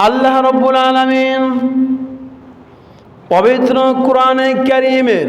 আল্লাহ রব্বুল আলমিন পবিত্র কোরআনে কারিমের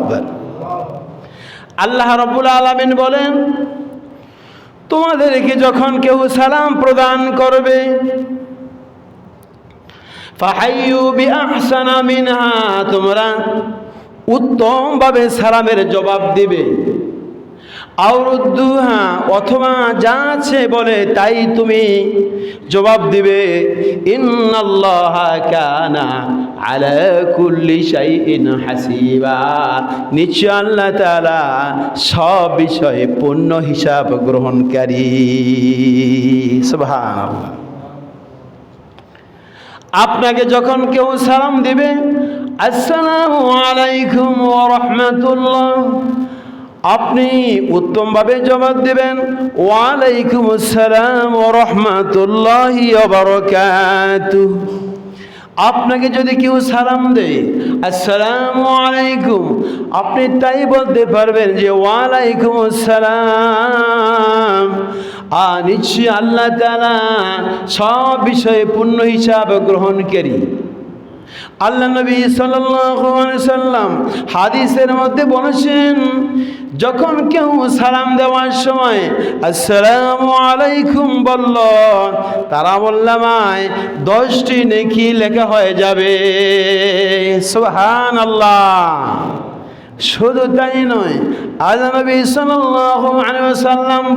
আল্লাহ রব্বুল আলমিন বলেন, তোমাদেরকে যখন কেউ সালাম প্রদান করবে তোমরা উত্তমভাবে সালামের জবাব দিবে। আউরুদ্দুহা অথবা যা আছে বলে তাই তুমি জবাব দিবে। কানা আলা কুল্লি শাইইন হাসিবা। নিশ্চয় আল্লাহ তাআলা সব বিষয়ে পূর্ণ হিসাব গ্রহণকারী। সুবহানাল্লাহ। আপনাকে যখন কেউ সালাম দিবে, আসসালামু আলাইকুম ওয়া রাহমাতুল্লাহ। আপনি উত্তমভাবে জবাব দেবেন। ওয়ালাইকুম আসসালাম ও রহমতুল্লাহি আপনাকে যদি কেউ সালাম দেয়, আসসালামু আলাইকুম আপনি তাই বলতে পারবেন যে ওয়ালাইকুম আসসালাম আর নিশ্চয়ই আল্লাহ তালা সব বিষয়ে পূর্ণ হিসাব গ্রহণকারী। আল্লাহ নবী সাল্লাম হাদিসের মধ্যে বলেছেন, যখন কেউ সালাম দেওয়ার সময়, আসসালামু আলাইকুম বলল, তারা বললামায় দশটি নেকি লেখা হয়ে যাবে। সোহান আল্লাহ শুধু তাই নয় আল্লাহ নবী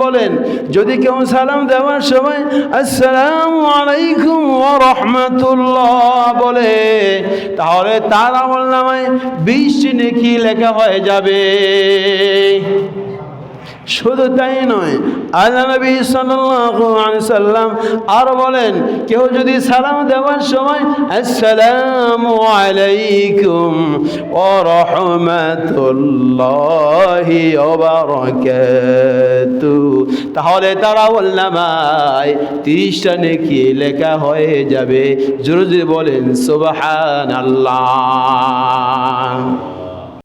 বলেন, যদি কেউ সালাম দেওয়ার সময় আসসালামু আলাইকুম রাহমাতুল্লাহ বলে, তাহলে তার আমল নামায় বিশ নেকি লেখা হয়ে যাবে। শুধু তাই নয়, আল্লাহ নবী সাল্লাম আর বলেন, কেউ যদি সালাম দেওয়ার সময়, আসসালামু আলাইকুম ওয়া রাহমাতুল্লাহি তাহলে তারা বললামায় তিরিশটা নেকি লেখা হয়ে যাবে। জোরে বলেন বলেন, সুবহানাল্লাহ।